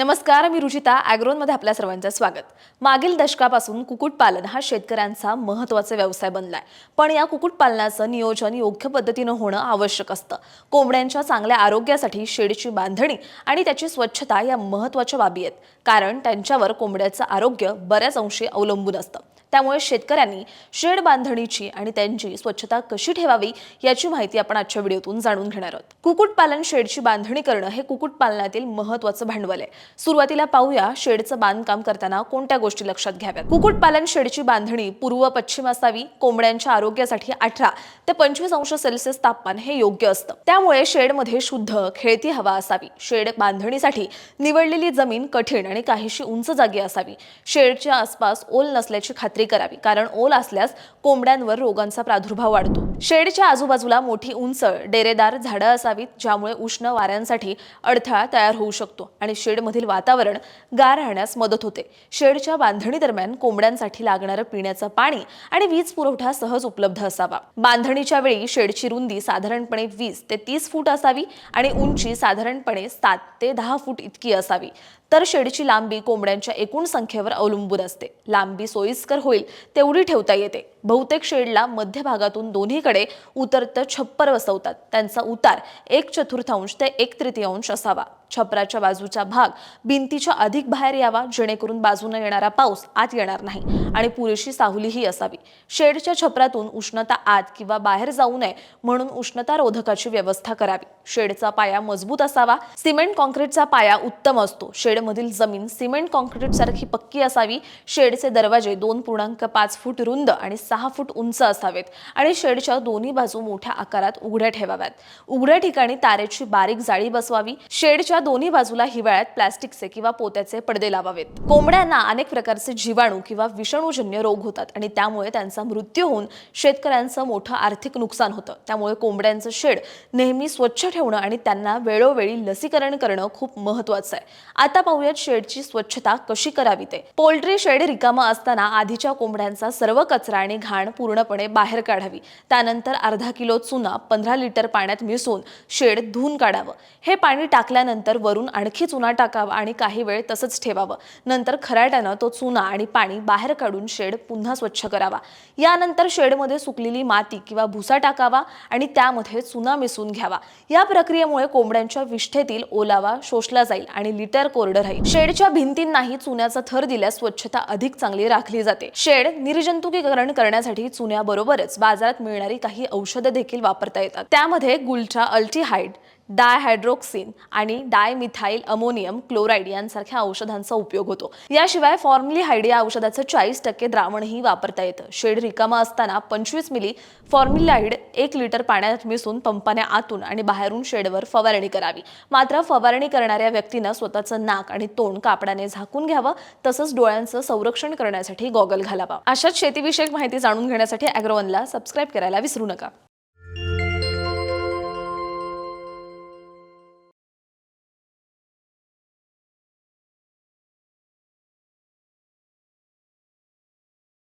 नमस्कार मी रुचिता ॲग्रोनमध्ये आपल्या सर्वांचं स्वागत. मागील दशकापासून कुक्कुटपालन हा शेतकऱ्यांचा महत्त्वाचा व्यवसाय बनलाय. पण या कुक्कुटपालनाचं नियोजन योग्य पद्धतीनं होणं आवश्यक असतं. कोंबड्यांच्या चांगल्या आरोग्यासाठी शेडची बांधणी आणि त्याची स्वच्छता या महत्त्वाच्या बाबी आहेत. कारण त्यांच्यावर कोंबड्याचं आरोग्य बऱ्याच अंशी अवलंबून असतं. त्यामुळे शेतकऱ्यांनी शेड बांधणीची आणि त्यांची स्वच्छता कशी ठेवावी याची माहिती आपण आजच्या व्हिडिओतून जाणून घेणार आहोत. कुक्कुटपालन शेडची बांधणी करणं हे कुक्कुटपालनातील महत्त्वाचं भांडवल आहे. सुरुवातीला पाहूया शेडचं बांधकाम करताना कोणत्या गोष्टी लक्षात घ्याव्यात. कुक्कुटपालन शेडची बांधणी पूर्व पश्चिम असावी कोंबड्यांच्या आरोग्यासाठी अठरा ते पंचवीस अंश सेल्सिअस तापमान हे योग्य असतं. त्यामुळे शेडमध्ये शुद्ध खेळती हवा असावी. शेड बांधणीसाठी निवडलेली जमीन कठीण आणि काहीशी उंच जागी असावी. शेडच्या आसपास ओल नसल्याची खात्री करावी. कारण ओल असल्यास कोंबड्यांवर रोगांचा प्रादुर्भाव वाढतो. शेडच्या आजूबाजूला मोठी उंच डेरेदार झाडं असावीत ज्यामुळे उष्ण वाऱ्यांसाठी अडथळा तयार होऊ शकतो आणि शेडमधील वातावरण गार राहण्यास मदत होते. शेडच्या बांधणी दरम्यान कोंबड्यांसाठी लागणारं पिण्याचं पाणी आणि वीज पुरवठा सहज उपलब्ध असावा. बांधणीच्या वेळी शेडची रुंदी साधारणपणे वीस ते तीस फूट असावी आणि उंची साधारणपणे सात ते दहा फूट इतकी असावी. तर शेडची लांबी कोंबड्यांच्या एकूण संख्येवर अवलंबून असते. लांबी सोयीस्कर होईल होईल तेवढी ठेवता येते. बहुतेक शेडला मध्य भागातून दोन्हीकडे उतरतं छप्पर बसवतात त्यांचा उतार एक चतुर्थांश ते एक तृतीयांश असावा. छपराच्या बाजूचा भाग. भिंतीच्या अधिक बाहेर यावा जेणेकरून बाजूने येणारा पाऊस आत येणार नाही आणि पुरेशी साहुलीही असावी. शेडच्या छपरातून उष्णता आत किंवा बाहेर जाऊ नये म्हणून उष्णता रोधकाची व्यवस्था करावी. शेडचा पाया मजबूत असावा. सिमेंट कॉन्क्रीटचा पाया उत्तम असतो. शेडमधील जमीन सिमेंट कॉन्क्रीट सारखी पक्की असावी. शेडचे दरवाजे दोन पूर्णांक पाच फूट रुंद आणि सहा फूट उंच असावेत आणि शेडच्या दोन्ही बाजू मोठ्या आकारात उघड्या ठेवाव्यात. उघड्या ठिकाणी तारेची बारीक जाळी बसवावी. शेडच्या दोन्ही बाजूला हिवाळ्यात प्लास्टिकचे किंवा पोत्याचे पडदे लावावेत. कोंबड्यांना अनेक प्रकारचे जीवाणू किंवा विषाणूजन्य रोग होतात आणि त्यामुळे त्यांचा मृत्यू होऊन शेतकऱ्यांचं मोठं आर्थिक नुकसान होतं. त्यामुळे कोंबड्यांचं शेड नेहमी स्वच्छ ठेवणं आणि त्यांना वेळोवेळी लसीकरण करणं खूप महत्वाचं आहे. आता पाहूयात शेडची स्वच्छता कशी करावी ते. पोल्ट्री शेड रिकामा असताना आधीच्या कोंबड्यांचा सर्व कचरा आणि घाण पूर्णपणे बाहेर काढावी. त्यानंतर अर्धा किलो चुना पंधरा लिटर पाण्यात मिसळून शेड धुवून काढावं. हे पाणी टाकल्यानंतर वरून आणखी चुना टाकावा आणि काही वेळ तसंच ठेवावं. नंतर खराट्यानं तो चुना आणि पाणी बाहेर काढून शेड पुन्हा स्वच्छ करावा. यानंतर शेडमध्ये सुकलेली माती किंवा भुसा टाकावा आणि त्यामध्ये चुना मिसळून घ्यावा. या प्रक्रियेमुळे कोंबड्यांच्या विष्ठेतील ओलावा शोषला जाईल आणि लिटर कोरडं राहील. शेडच्या भिंतींनाही चुन्याचा थर दिल्यास स्वच्छता अधिक चांगली राखली जाते. शेड निर्जंतुकीकरण करण्यासाठी चुन्याबरोबरच बाजारात मिळणारी काही औषधं देखील वापरता येतात. त्यामध्ये गुलचा अल्टीहाइड डायहायड्रोक्सिन आणि डायमिथाईल अमोनियम क्लोराईड यांसारख्या औषधांचा उपयोग होतो. याशिवाय फॉर्मलिहाइड या औषधाचं चाळीस टक्के द्रावणही वापरता येतं. शेड रिकामा असताना पंचवीस मिली फॉर्मिलाईड एक लिटर पाण्यात मिसळून पंपाने आतून आणि बाहेरून शेडवर फवारणी करावी. मात्र फवारणी करणाऱ्या व्यक्तीनं स्वतःचं नाक आणि तोंड कापडाने झाकून घ्यावं तसंच डोळ्यांचं संरक्षण करण्यासाठी गॉगल घालावा. अशाच शेतीविषयक माहिती जाणून घेण्यासाठी अॅग्रोवनला सबस्क्राईब करायला विसरू नका.